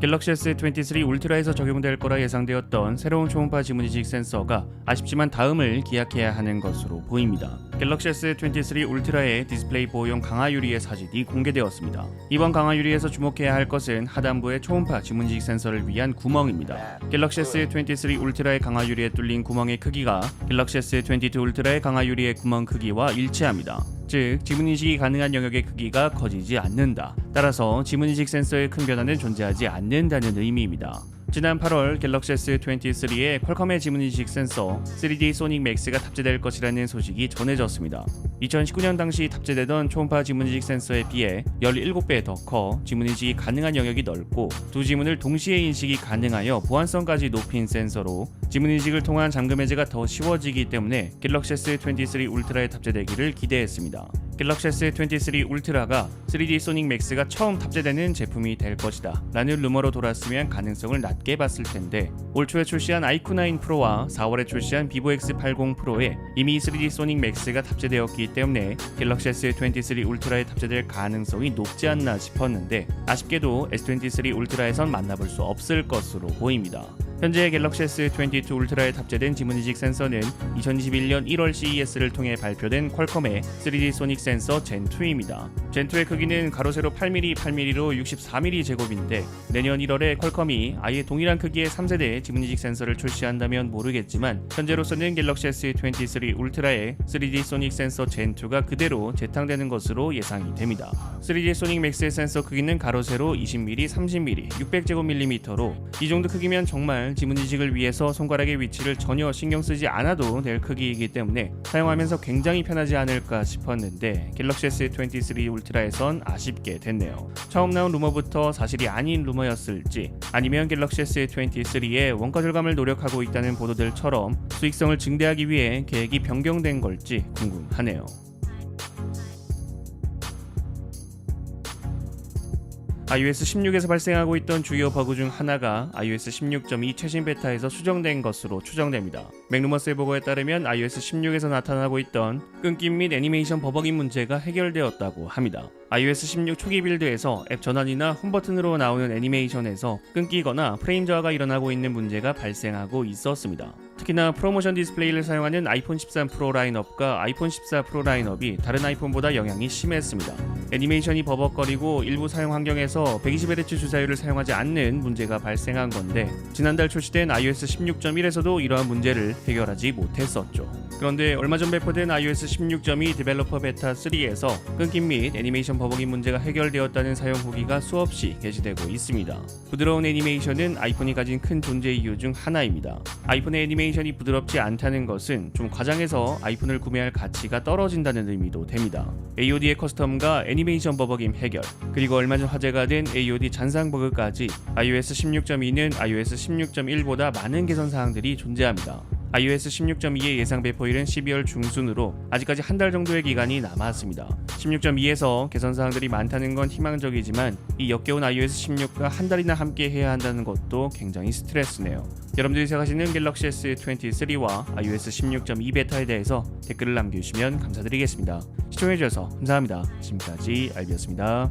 갤럭시 S23 울트라에서 적용될 거라 예상되었던 새로운 초음파 지문인식 센서가 아쉽지만 다음을 기약해야 하는 것으로 보입니다. 갤럭시 S23 울트라의 디스플레이 보호용 강화 유리의 사진이 공개되었습니다. 이번 강화 유리에서 주목해야 할 것은 하단부의 초음파 지문인식 센서를 위한 구멍입니다. 갤럭시 S23 울트라의 강화 유리에 뚫린 구멍의 크기가 갤럭시 S22 울트라의 강화 유리의 구멍 크기와 일치합니다. 즉 지문 인식이 가능한 영역의 크기가 커지지 않는다. 따라서 지문 인식 센서의 큰 변화는 존재하지 않는다는 의미입니다. 지난 8월 갤럭시 S23에 퀄컴의 지문인식 센서 3D 소닉 맥스가 탑재될 것이라는 소식이 전해졌습니다. 2019년 당시 탑재되던 초음파 지문인식 센서에 비해 17배 더 커 지문인식이 가능한 영역이 넓고 두 지문을 동시에 인식이 가능하여 보안성까지 높인 센서로 지문인식을 통한 잠금 해제가 더 쉬워지기 때문에 갤럭시 S23 울트라에 탑재되기를 기대했습니다. 갤럭시 S23 울트라가 3D 소닉 맥스가 처음 탑재되는 제품이 될 것이다 라는 루머로 돌았으면 가능성을 낮게 봤을 텐데 올 초에 출시한 아이쿠9 프로와 4월에 출시한 비보 X80 프로에 이미 3D 소닉 맥스가 탑재되었기 때문에 갤럭시 S23 울트라에 탑재될 가능성이 높지 않나 싶었는데 아쉽게도 S23 울트라에선 만나볼 수 없을 것으로 보입니다. 현재 갤럭시 S22 울트라에 탑재된 지문인식 센서는 2021년 1월 CES를 통해 발표된 퀄컴의 3D 소닉 센서 젠2입니다. 젠2의 크기는 가로 세로 8mm, 8mm로 64mm 제곱인데 내년 1월에 퀄컴이 아예 동일한 크기의 3세대 지문 인식 센서를 출시한다면 모르겠지만 현재로서는 갤럭시 S23 울트라의 3D 소닉 센서 젠2가 그대로 재탕되는 것으로 예상이 됩니다. 3D 소닉 맥스의 센서 크기는 가로 세로 20mm, 30mm, 600제곱밀리미터로 이 정도 크기면 정말 지문 인식을 위해서 손가락의 위치를 전혀 신경 쓰지 않아도 될 크기이기 때문에 사용하면서 굉장히 편하지 않을까 싶었는데 갤럭시 S23 울트라 에선 아쉽게 됐네요. 처음 나온 루머부터 사실이 아닌 루머였을지 아니면 갤럭시 S23의 원가 절감을 노력하고 있다는 보도들처럼 수익성을 증대하기 위해 계획이 변경된 걸지 궁금하네요. iOS 16에서 발생하고 있던 주요 버그 중 하나가 iOS 16.2 최신 베타에서 수정된 것으로 추정됩니다. 맥루머스의 보고에 따르면 iOS 16에서 나타나고 있던 끊김 및 애니메이션 버벅임 문제가 해결되었다고 합니다. iOS 16 초기 빌드에서 앱 전환이나 홈 버튼으로 나오는 애니메이션에서 끊기거나 프레임 저하가 일어나고 있는 문제가 발생하고 있었습니다. 특히나 프로모션 디스플레이를 사용하는 아이폰 13 프로 라인업과 아이폰 14 프로 라인업이 다른 아이폰보다 영향이 심했습니다. 애니메이션이 버벅거리고 일부 사용 환경에서 120Hz 주사율을 사용하지 않는 문제가 발생한 건데 지난달 출시된 iOS 16.1에서도 이러한 문제를 해결하지 못했었죠. 그런데 얼마 전 배포된 iOS 16.2 디벨로퍼 베타 3에서 끊김 및 애니메이션 버벅임 문제가 해결되었다는 사용 후기가 수없이 게시되고 있습니다. 부드러운 애니메이션은 아이폰이 가진 큰 존재 이유 중 하나입니다. 아이폰의 애니메이션이 부드럽지 않다는 것은 좀 과장해서 아이폰을 구매할 가치가 떨어진다는 의미도 됩니다. AOD의 커스텀과 애니메이션 버벅임 해결, 그리고 얼마 전 화제가 된 AOD 잔상 버그까지 iOS 16.2는 iOS 16.1보다 많은 개선 사항들이 존재합니다. iOS 16.2의 예상 배포일은 12월 중순으로 아직까지 한 달 정도의 기간이 남았습니다. 16.2에서 개선 사항들이 많다는 건 희망적이지만 이 역겨운 iOS 16과 한 달이나 함께 해야 한다는 것도 굉장히 스트레스네요. 여러분들이 생각하시는 갤럭시 S23와 iOS 16.2 베타에 대해서 댓글을 남겨주시면 감사드리겠습니다. 시청해주셔서 감사합니다. 지금까지 알비였습니다.